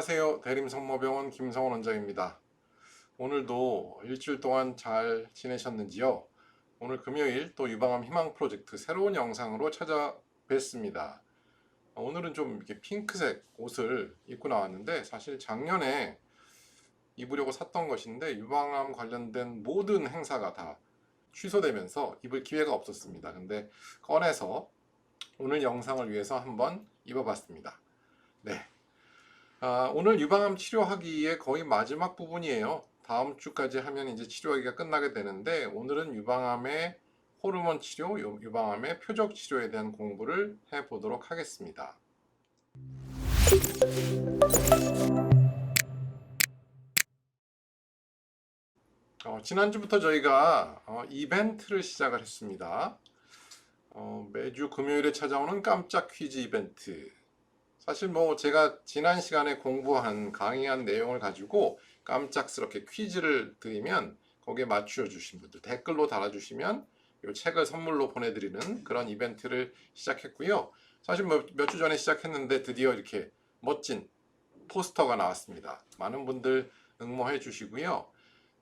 안녕하세요. 대림성모병원 김성원 원장입니다. 오늘도 일주일 동안 잘 지내셨는지요? 오늘 금요일 또 유방암 희망 프로젝트 새로운 영상으로 찾아뵙습니다. 오늘은 좀 이렇게 핑크색 옷을 입고 나왔는데 사실 작년에 입으려고 샀던 것인데 유방암 관련된 모든 행사가 다 취소되면서 입을 기회가 없었습니다. 근데 꺼내서 오늘 영상을 위해서 한번 입어봤습니다. 네. 아, 오늘 유방암 치료하기에 거의 마지막 부분이에요. 다음 주까지 하면 이제 치료하기가 끝나게 되는데 오늘은 유방암의 호르몬 치료, 유- 유방암의 표적 치료에 대한 공부를 해 보도록 하겠습니다. 어, 지난주부터 저희가 어, 이벤트를 시작을 했습니다. 어, 매주 금요일에 찾아오는 깜짝 퀴즈 이벤트. 사실 뭐 제가 지난 시간에 공부한 강의한 내용을 가지고 깜짝스럽게 퀴즈를 드리면 거기에 맞추어 주신 분들 댓글로 달아주시면 이 책을 선물로 보내드리는 그런 이벤트를 시작했고요. 사실 뭐몇주 전에 시작했는데 드디어 이렇게 멋진 포스터가 나왔습니다. 많은 분들 응모해 주시고요.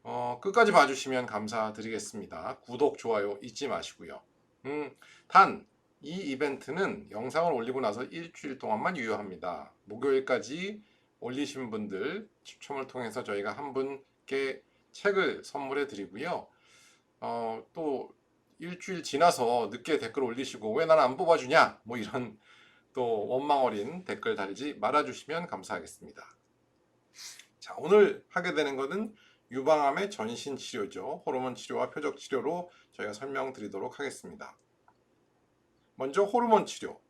어, 끝까지 봐주시면 감사드리겠습니다. 구독, 좋아요 잊지 마시고요. 음, 단, 이 이벤트는 영상을 올리고 나서 일주일 동안만 유효합니다. 목요일까지 올리신 분들 추첨을 통해서 저희가 한 분께 책을 선물해 드리고요. 어, 또 일주일 지나서 늦게 댓글 올리시고 왜 나는 안 뽑아주냐? 뭐 이런 또 원망 어린 댓글 달리지 말아주시면 감사하겠습니다. 자, 오늘 하게 되는 것은 유방암의 전신 치료죠. 호르몬 치료와 표적 치료로 저희가 설명드리도록 하겠습니다. 먼저 호르몬 치료.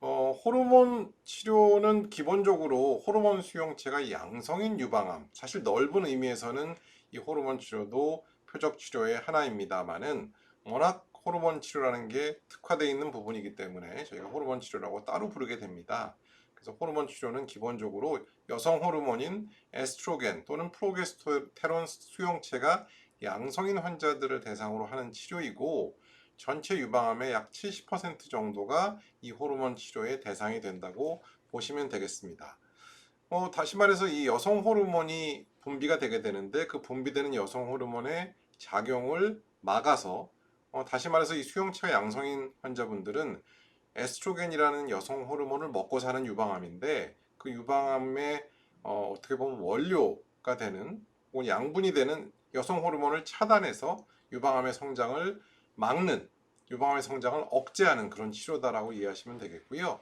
어, 호르몬 치료는 기본적으로 호르몬 수용체가 양성인 유방암, 사실 넓은 의미에서는 이 호르몬 치료도 표적 치료의 하나입니다만은 워낙 호르몬 치료라는 게 특화되어 있는 부분이기 때문에 저희가 호르몬 치료라고 따로 부르게 됩니다. 그래서 호르몬 치료는 기본적으로 여성 호르몬인 에스트로겐 또는 프로게스테론 수용체가 양성인 환자들을 대상으로 하는 치료이고 전체 유방암의 약 70% 정도가 이 호르몬 치료의 대상이 된다고 보시면 되겠습니다. 어, 다시 말해서 이 여성 호르몬이 분비가 되게 되는데 그 분비되는 여성 호르몬의 작용을 막아서 어, 다시 말해서 이 수용체가 양성인 환자분들은 에스트로겐이라는 여성 호르몬을 먹고 사는 유방암인데 그 유방암의 어, 어떻게 보면 원료가 되는 혹은 양분이 되는 여성 호르몬을 차단해서 유방암의 성장을 막는 유방암의 성장을 억제하는 그런 치료다라고 이해하시면 되겠고요.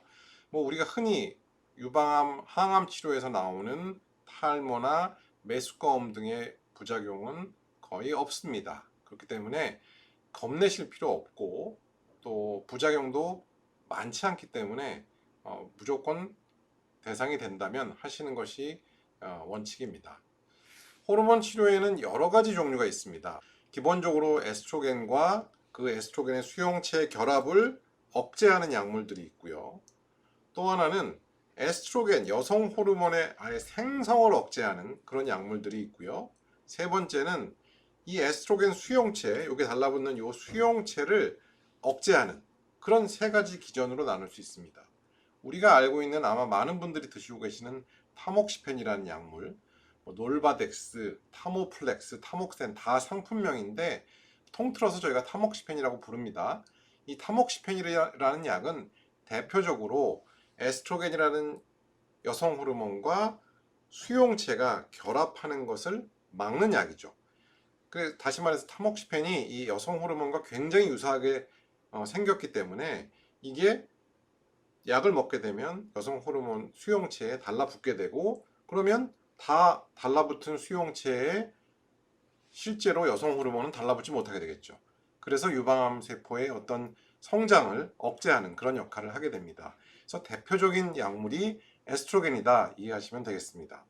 뭐 우리가 흔히 유방암 항암 치료에서 나오는 탈모나 메스꺼움 등의 부작용은 거의 없습니다. 그렇기 때문에 겁내실 필요 없고 또 부작용도 많지 않기 때문에 어, 무조건 대상이 된다면 하시는 것이 어, 원칙입니다. 호르몬 치료에는 여러 가지 종류가 있습니다. 기본적으로 에스트로겐과 그 에스트로겐의 수용체 결합을 억제하는 약물들이 있고요. 또 하나는 에스트로겐 여성 호르몬의 아예 생성을 억제하는 그런 약물들이 있고요. 세 번째는 이 에스트로겐 수용체, 여기 달라붙는 이 수용체를 억제하는 그런 세 가지 기전으로 나눌 수 있습니다. 우리가 알고 있는 아마 많은 분들이 드시고 계시는 타목시펜이라는 약물, 뭐 놀바덱스, 타모플렉스, 타목센 다 상품명인데 통틀어서 저희가 타목시펜이라고 부릅니다. 이 타목시펜이라는 약은 대표적으로 에스트로겐이라는 여성 호르몬과 수용체가 결합하는 것을 막는 약이죠. 그 다시 말해서 타목시펜이 이 여성 호르몬과 굉장히 유사하게 어, 생겼기 때문에 이게 약을 먹게 되면 여성 호르몬 수용체에 달라붙게 되고 그러면 다 달라붙은 수용체에 실제로 여성 호르몬은 달라붙지 못하게 되겠죠. 그래서 유방암 세포의 어떤 성장을 억제하는 그런 역할을 하게 됩니다. 그래서 대표적인 약물이 에스트로겐이다 이해하시면 되겠습니다.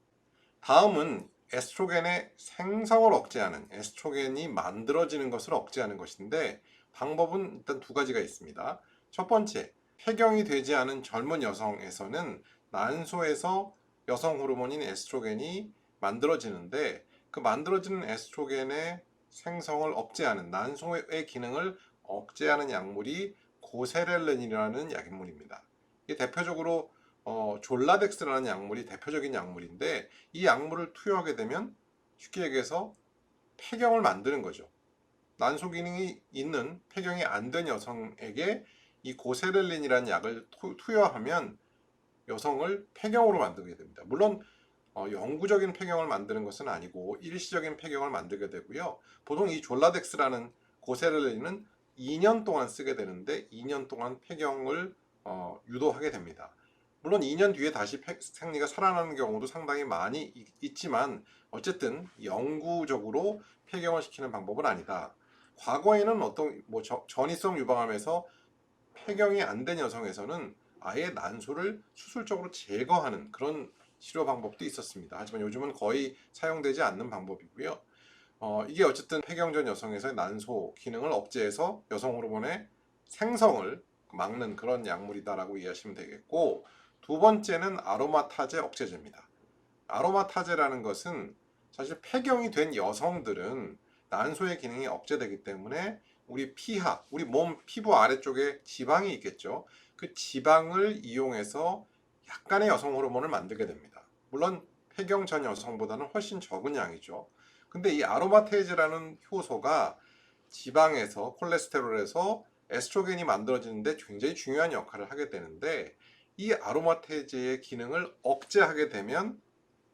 다음은 에스트로겐의 생성을 억제하는 에스트로겐이 만들어지는 것을 억제하는 것인데 방법은 일단 두 가지가 있습니다. 첫 번째, 폐경이 되지 않은 젊은 여성에서는 난소에서 여성 호르몬인 에스트로겐이 만들어지는데 그 만들어지는 에스트로겐의 생성을 억제하는 난소의 기능을 억제하는 약물이 고세렐렌이라는 약물입니다. 이게 대표적으로 어, 졸라덱스라는 약물이 대표적인 약물인데 이 약물을 투여하게 되면 쉽게 얘기해서 폐경을 만드는 거죠. 난소 기능이 있는 폐경이 안 된 여성에게 이 고세렐린이라는 약을 투- 투여하면 여성을 폐경으로 만들게 됩니다. 물론 어, 영구적인 폐경을 만드는 것은 아니고 일시적인 폐경을 만들게 되고요. 보통 이 졸라덱스라는 고세렐린은 2년 동안 쓰게 되는데 2년 동안 폐경을 어, 유도하게 됩니다. 물론 2년 뒤에 다시 폐- 생리가 살아나는 경우도 상당히 많이 이- 있지만 어쨌든 영구적으로 폐경을 시키는 방법은 아니다. 과거에는 어떤 뭐 저- 전이성 유방암에서 폐경이 안 된 여성에서는 아예 난소를 수술적으로 제거하는 그런 치료 방법도 있었습니다. 하지만 요즘은 거의 사용되지 않는 방법이고요. 어, 이게 어쨌든 폐경 전 여성에서의 난소 기능을 억제해서 여성 호르몬의 생성을 막는 그런 약물이다라고 이해하시면 되겠고 두 번째는 아로마 타제 억제제입니다. 아로마 타제라는 것은 사실 폐경이 된 여성들은 난소의 기능이 억제되기 때문에 우리 피하, 우리 몸 피부 아래쪽에 지방이 있겠죠. 그 지방을 이용해서 약간의 여성 호르몬을 만들게 됩니다. 물론 폐경 전 여성보다는 훨씬 적은 양이죠. 근데 이 아로마테이즈라는 효소가 지방에서 콜레스테롤에서 에스트로겐이 만들어지는데 굉장히 중요한 역할을 하게 되는데 이 아로마테이즈의 기능을 억제하게 되면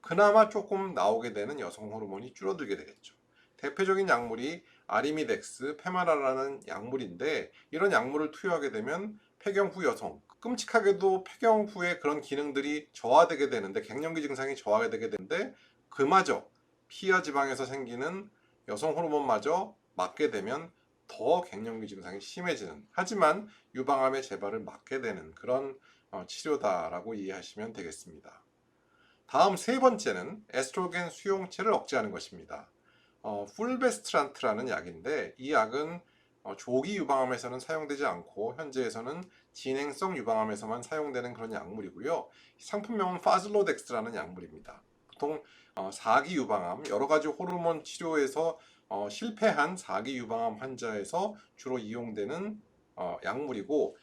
그나마 조금 나오게 되는 여성 호르몬이 줄어들게 되겠죠. 대표적인 약물이 아리미덱스, 페마라라는 약물인데 이런 약물을 투여하게 되면 폐경 후 여성 끔찍하게도 폐경 후에 그런 기능들이 저하되게 되는데 갱년기 증상이 저하되게 되는데 그마저 피하 지방에서 생기는 여성 호르몬마저 맞게 되면 더 갱년기 증상이 심해지는 하지만 유방암의 재발을 막게 되는 그런 어, 치료다라고 이해하시면 되겠습니다. 다음 세 번째는 에스트로겐 수용체를 억제하는 것입니다. 어, 풀베스트란트라는 약인데 이 약은 어, 조기 유방암에서는 사용되지 않고 현재에서는 진행성 유방암에서만 사용되는 그런 약물이고요. 상품명은 파즐로덱스라는 약물입니다. 보통 어, 4기 유방암 여러 가지 호르몬 치료에서 어, 실패한 4기 유방암 환자에서 주로 이용되는 어, 약물이고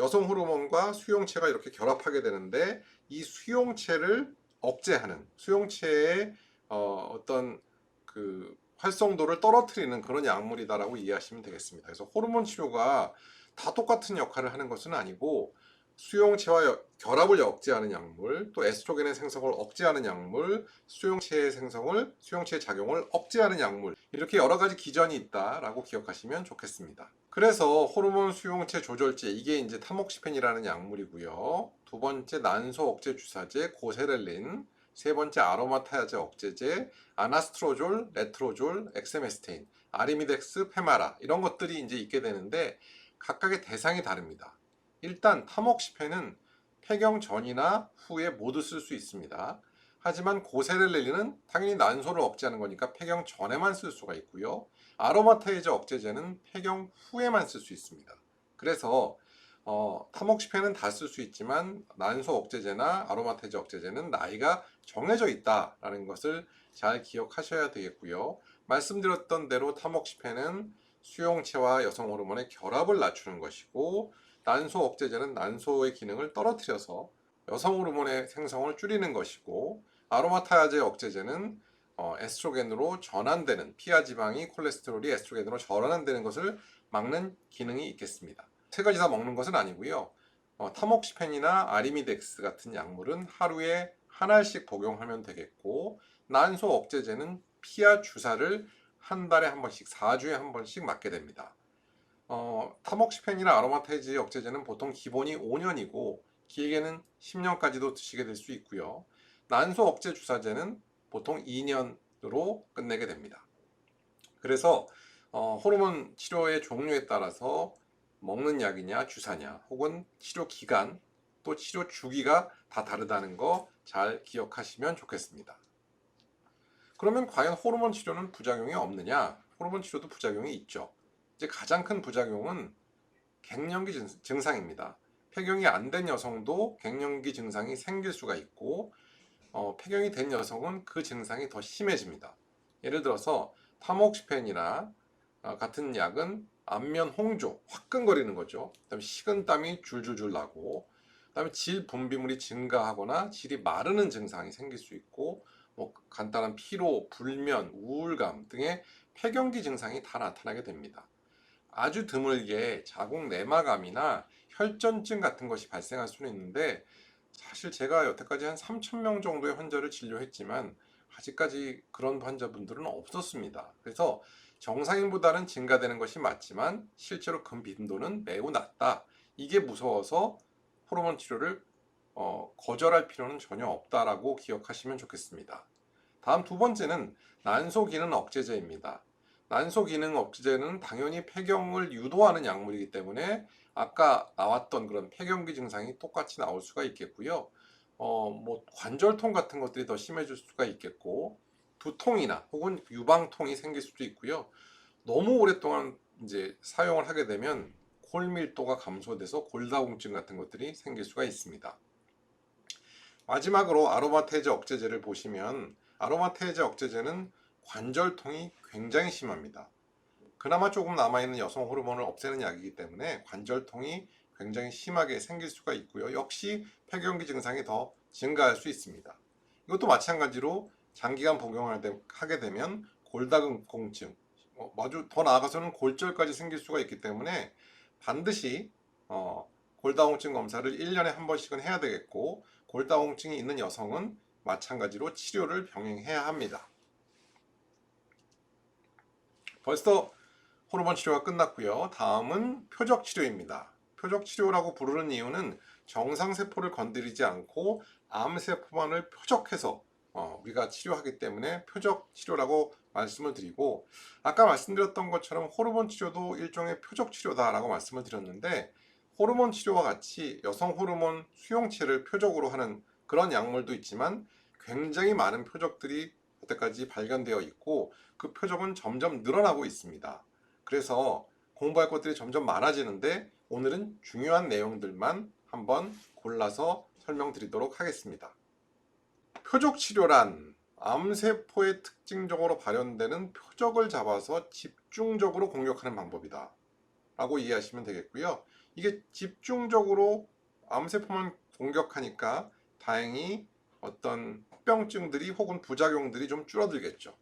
여성 호르몬과 수용체가 이렇게 결합하게 되는데 이 수용체를 억제하는 수용체의 어, 어떤 그 활성도를 떨어뜨리는 그런 약물이다라고 이해하시면 되겠습니다. 그래서 호르몬 치료가 다 똑같은 역할을 하는 것은 아니고 수용체와 여- 결합을 억제하는 약물, 또 에스트로겐의 생성을 억제하는 약물, 수용체의 생성을 수용체의 작용을 억제하는 약물 이렇게 여러 가지 기전이 있다라고 기억하시면 좋겠습니다. 그래서 호르몬 수용체 조절제 이게 이제 타목시펜이라는 약물이고요. 두 번째 난소 억제 주사제 고세렐린, 세 번째 아로마타제 억제제 아나스트로졸, 레트로졸, 엑세메스테인, 아리미덱스, 페마라 이런 것들이 이제 있게 되는데 각각의 대상이 다릅니다. 일단 타목시펜은 폐경 전이나 후에 모두 쓸 수 있습니다. 하지만 고세렐렐린은 당연히 난소를 억제하는 거니까 폐경 전에만 쓸 수가 있고요. 아로마타이즈 억제제는 폐경 후에만 쓸 수 있습니다. 그래서 어, 타목시펜은 다쓸 수 있지만 난소 억제제나 아로마타이즈 억제제는 나이가 정해져 있다라는 것을 잘 기억하셔야 되겠고요. 말씀드렸던 대로 타목시펜은 수용체와 여성 호르몬의 결합을 낮추는 것이고 난소 억제제는 난소의 기능을 떨어뜨려서 여성 호르몬의 생성을 줄이는 것이고 아로마타제 억제제는 어, 에스트로겐으로 전환되는 피하 지방이 콜레스테롤이 에스트로겐으로 전환되는 것을 막는 기능이 있겠습니다. 세 가지 다 먹는 것은 아니고요. 어, 타목시펜이나 아리미덱스 같은 약물은 하루에 한 알씩 복용하면 되겠고 난소 억제제는 피하 주사를 한 달에 한 번씩 4주에 한 번씩 맞게 됩니다. 어, 타목시펜이나 아로마테이즈 억제제는 보통 기본이 5년이고 길게는 10년까지도 드시게 될 수 있고요. 난소 억제 주사제는 보통 2년으로 끝내게 됩니다. 그래서 어, 호르몬 치료의 종류에 따라서 먹는 약이냐 주사냐 혹은 치료 기간 또 치료 주기가 다 다르다는 거 잘 기억하시면 좋겠습니다. 그러면 과연 호르몬 치료는 부작용이 없느냐? 호르몬 치료도 부작용이 있죠. 이제 가장 큰 부작용은 갱년기 증- 증상입니다. 폐경이 안 된 여성도 갱년기 증상이 생길 수가 있고 어, 폐경이 된 여성은 그 증상이 더 심해집니다. 예를 들어서 타목시펜이나 어, 같은 약은 안면 홍조, 화끈거리는 거죠. 그다음에 식은땀이 줄줄줄 나고 그다음에 질 분비물이 증가하거나 질이 마르는 증상이 생길 수 있고 뭐 간단한 피로, 불면, 우울감 등의 폐경기 증상이 다 나타나게 됩니다. 아주 드물게 자궁 내막암이나 혈전증 같은 것이 발생할 수는 있는데 사실 제가 여태까지 한 3,000명 정도의 환자를 진료했지만 아직까지 그런 환자분들은 없었습니다. 그래서 정상인보다는 증가되는 것이 맞지만 실제로 그 빈도는 매우 낮다. 이게 무서워서 호르몬 치료를 어, 거절할 필요는 전혀 없다라고 기억하시면 좋겠습니다. 다음 두 번째는 난소 기능 억제제입니다. 난소 기능 억제제는 당연히 폐경을 유도하는 약물이기 때문에 아까 나왔던 그런 폐경기 증상이 똑같이 나올 수가 있겠고요. 어, 뭐 관절통 같은 것들이 더 심해질 수가 있겠고 두통이나 혹은 유방통이 생길 수도 있고요. 너무 오랫동안 이제 사용을 하게 되면 골 밀도가 감소돼서 골다공증 같은 것들이 생길 수가 있습니다. 마지막으로 아로마테이제 억제제를 보시면 아로마테이제 억제제는 관절통이 굉장히 심합니다. 그나마 조금 남아있는 여성 호르몬을 없애는 약이기 때문에 관절통이 굉장히 심하게 생길 수가 있고요. 역시 폐경기 증상이 더 증가할 수 있습니다. 이것도 마찬가지로 장기간 복용을 하게 되면 골다공증, 어, 아주 더 나아가서는 골절까지 생길 수가 있기 때문에 반드시 어, 골다공증 검사를 1년에 한 번씩은 해야 되겠고 골다공증이 있는 여성은 마찬가지로 치료를 병행해야 합니다. 벌써 호르몬 치료가 끝났고요. 다음은 표적 치료입니다. 표적 치료라고 부르는 이유는 정상 세포를 건드리지 않고 암 세포만을 표적해서 어, 우리가 치료하기 때문에 표적 치료라고 말씀을 드리고 아까 말씀드렸던 것처럼 호르몬 치료도 일종의 표적 치료다라고 말씀을 드렸는데 호르몬 치료와 같이 여성 호르몬 수용체를 표적으로 하는 그런 약물도 있지만 굉장히 많은 표적들이 여태까지 발견되어 있고 그 표적은 점점 늘어나고 있습니다. 그래서 공부할 것들이 점점 많아지는데 오늘은 중요한 내용들만 한번 골라서 설명드리도록 하겠습니다. 표적 치료란 암세포에 특징적으로 발현되는 표적을 잡아서 집중적으로 공격하는 방법이다. 라고 이해하시면 되겠고요. 이게 집중적으로 암세포만 공격하니까 다행히 어떤 합병증들이 혹은 부작용들이 좀 줄어들겠죠.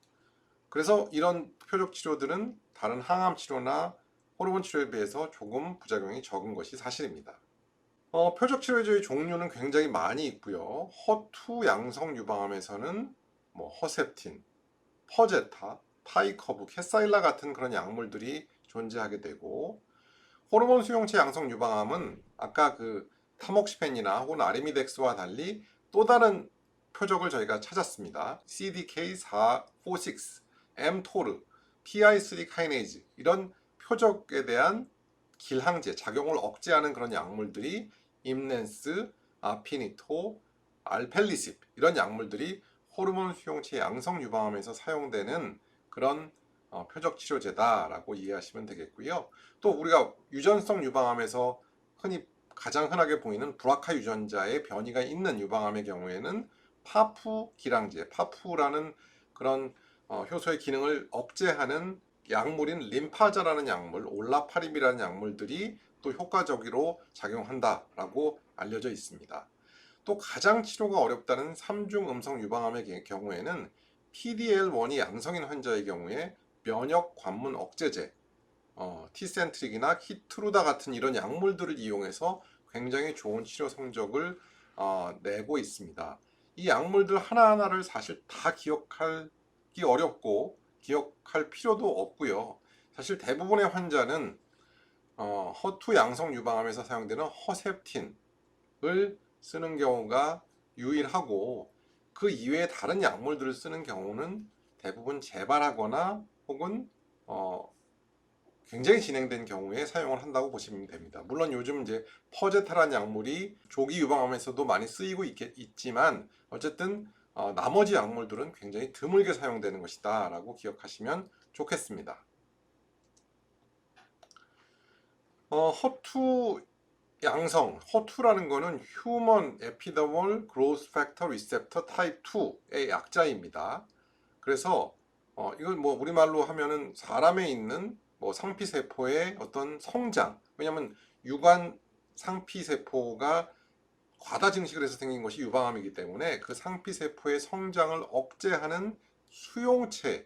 그래서 이런 표적 치료들은 다른 항암 치료나 호르몬 치료에 비해서 조금 부작용이 적은 것이 사실입니다. 어, 표적 치료제의 종류는 굉장히 많이 있고요. 허투 양성 유방암에서는 뭐 허셉틴, 퍼제타, 타이커브, 캐사일라 같은 그런 약물들이 존재하게 되고 호르몬 수용체 양성 유방암은 아까 그 타목시펜이나 혹은 아리미덱스와 달리 또 다른 표적을 저희가 찾았습니다. CDK446, mTOR, PI3 카이네이즈 이런 표적에 대한 길항제, 작용을 억제하는 그런 약물들이 임넨스, 아피니토, 알펠리십 이런 약물들이 호르몬 수용체 양성 유방암에서 사용되는 그런 어, 표적 치료제다라고 이해하시면 되겠고요. 또 우리가 유전성 유방암에서 흔히 가장 흔하게 보이는 브라카 유전자의 변이가 있는 유방암의 경우에는 파푸 기랑제, 파푸라는 그런 어, 효소의 기능을 억제하는 약물인 림파자라는 약물, 올라파림이라는 약물들이 또 효과적으로 작용한다라고 알려져 있습니다. 또 가장 치료가 어렵다는 3중 음성 유방암의 경우에는 PDL1이 양성인 환자의 경우에 면역 관문 억제제, 어, 티센트릭이나 키트루다 같은 이런 약물들을 이용해서 굉장히 좋은 치료 성적을 어, 내고 있습니다. 이 약물들 하나하나를 사실 다 기억하기 어렵고 기억할 필요도 없고요. 사실 대부분의 환자는 어, 허투 양성 유방암에서 사용되는 허셉틴을 쓰는 경우가 유일하고 그 이외에 다른 약물들을 쓰는 경우는 대부분 재발하거나 혹은 어, 굉장히 진행된 경우에 사용을 한다고 보시면 됩니다. 물론 요즘 이제 퍼제타라는 약물이 조기 유방암에서도 많이 쓰이고 있, 있지만 어쨌든 어, 나머지 약물들은 굉장히 드물게 사용되는 것이다 라고 기억하시면 좋겠습니다. 어, 허투 양성, 허투라는 거는 Human Epidermal Growth Factor Receptor Type 2의 약자입니다. 그래서 어, 이건 뭐 우리말로 하면은 사람에 있는 뭐 상피세포의 어떤 성장, 왜냐하면 유관 상피세포가 과다 증식을 해서 생긴 것이 유방암이기 때문에 그 상피 세포의 성장을 억제하는 수용체의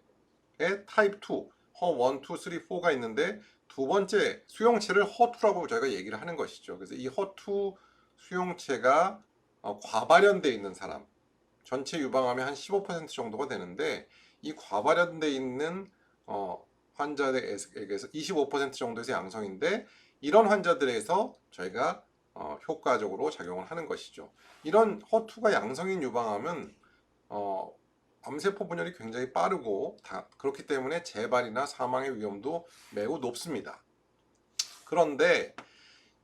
타입 2, 허 1, 2, 3, 4가 있는데 두 번째 수용체를 허2라고 저희가 얘기를 하는 것이죠. 그래서 이 허2 수용체가 어, 과발현돼 있는 사람 전체 유방암의 한 15% 정도가 되는데 이 과발현돼 있는 어, 환자들에게서 25% 정도에서 양성인데 이런 환자들에서 저희가 어, 효과적으로 작용을 하는 것이죠. 이런 허투가 양성인 유방암은 어, 암세포 분열이 굉장히 빠르고 다, 그렇기 때문에 재발이나 사망의 위험도 매우 높습니다. 그런데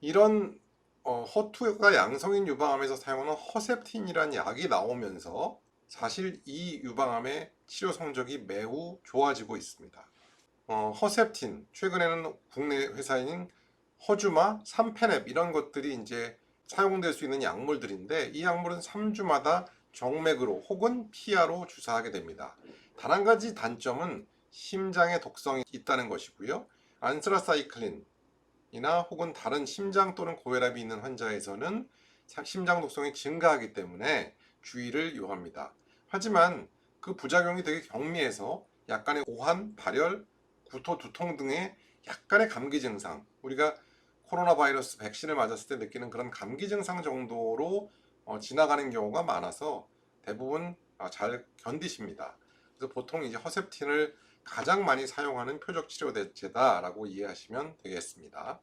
이런 어, 허투가 양성인 유방암에서 사용하는 허셉틴이라는 약이 나오면서 사실 이 유방암의 치료 성적이 매우 좋아지고 있습니다. 어, 허셉틴 최근에는 국내 회사인 허주마, 삼페넵 이런 것들이 이제 사용될 수 있는 약물들인데 이 약물은 3주마다 정맥으로 혹은 피하로 주사하게 됩니다. 단 한 가지 단점은 심장에 독성이 있다는 것이고요. 안스라사이클린이나 혹은 다른 심장 또는 고혈압이 있는 환자에서는 사- 심장 독성이 증가하기 때문에 주의를 요합니다. 하지만 그 부작용이 되게 경미해서 약간의 오한, 발열, 구토, 두통 등의 약간의 감기 증상, 우리가 코로나 바이러스 백신을 맞았을 때 느끼는 그런 감기 증상 정도로 어, 지나가는 경우가 많아서 대부분 아, 잘 견디십니다. 그래서 보통 이제 허셉틴을 가장 많이 사용하는 표적 치료 대체다라고 이해하시면 되겠습니다.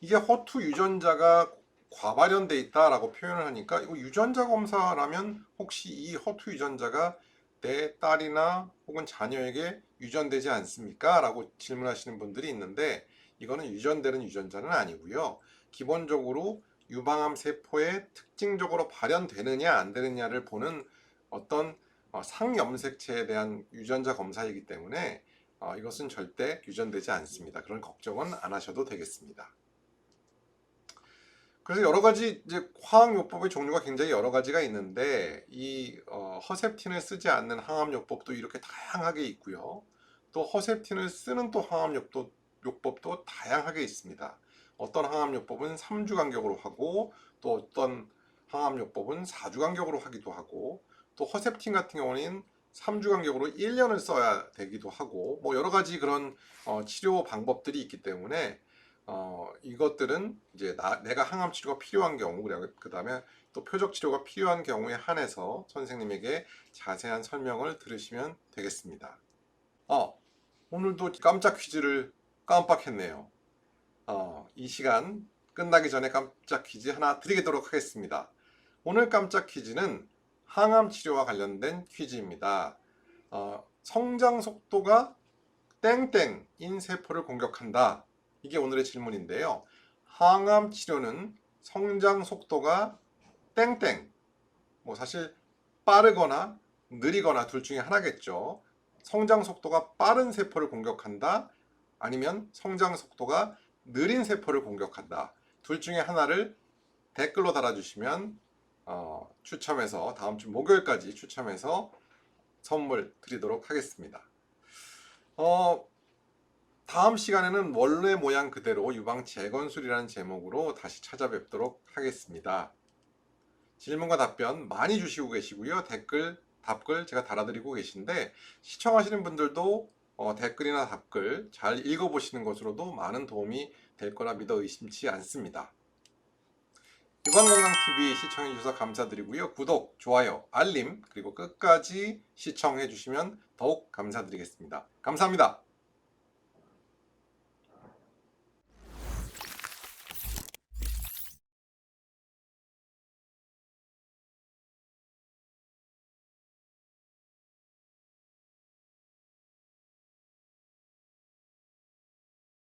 이게 허투 유전자가 과발현돼 있다라고 표현을 하니까 이거 유전자 검사라면 혹시 이 허투 유전자가 내 딸이나 혹은 자녀에게 유전되지 않습니까? 라고 질문하시는 분들이 있는데 이거는 유전되는 유전자는 아니고요. 기본적으로 유방암 세포에 특징적으로 발현되느냐 안 되느냐를 보는 어떤 어, 상염색체에 대한 유전자 검사이기 때문에 어, 이것은 절대 유전되지 않습니다. 그런 걱정은 안 하셔도 되겠습니다. 그래서 여러 가지 이제 화학요법의 종류가 굉장히 여러 가지가 있는데 이 어, 허셉틴을 쓰지 않는 항암요법도 이렇게 다양하게 있고요. 또 허셉틴을 쓰는 또 항암요법도 요법도 다양하게 있습니다. 어떤 항암요법은 3주 간격으로 하고 또 어떤 항암요법은 4주 간격으로 하기도 하고 또 허셉틴 같은 경우는 3주 간격으로 1년을 써야 되기도 하고 뭐 여러 가지 그런 어, 치료 방법들이 있기 때문에 어, 이것들은 이제 나, 내가 항암 치료가 필요한 경우 그 다음에 또 표적 치료가 필요한 경우에 한해서 선생님에게 자세한 설명을 들으시면 되겠습니다. 어, 오늘도 깜짝 퀴즈를 깜빡했네요. 어, 이 시간 끝나기 전에 깜짝 퀴즈 하나 드리도록 하겠습니다. 오늘 깜짝 퀴즈는 항암 치료와 관련된 퀴즈입니다. 어, 성장 속도가 땡땡인 세포를 공격한다. 이게 오늘의 질문인데요. 항암 치료는 성장 속도가 땡땡. 뭐 사실 빠르거나 느리거나 둘 중에 하나겠죠. 성장 속도가 빠른 세포를 공격한다. 아니면 성장 속도가 느린 세포를 공격한다. 둘 중에 하나를 댓글로 달아주시면 어, 추첨해서 다음 주 목요일까지 추첨해서 선물 드리도록 하겠습니다. 어, 다음 시간에는 원래 모양 그대로 유방 재건술이라는 제목으로 다시 찾아뵙도록 하겠습니다. 질문과 답변 많이 주시고 계시고요. 댓글, 답글 제가 달아드리고 계신데 시청하시는 분들도 어, 댓글이나 답글 잘 읽어보시는 것으로도 많은 도움이 될 거라 믿어 의심치 않습니다. 유방건강TV 시청해주셔서 감사드리고요. 구독, 좋아요, 알림, 그리고 끝까지 시청해주시면 더욱 감사드리겠습니다. 감사합니다.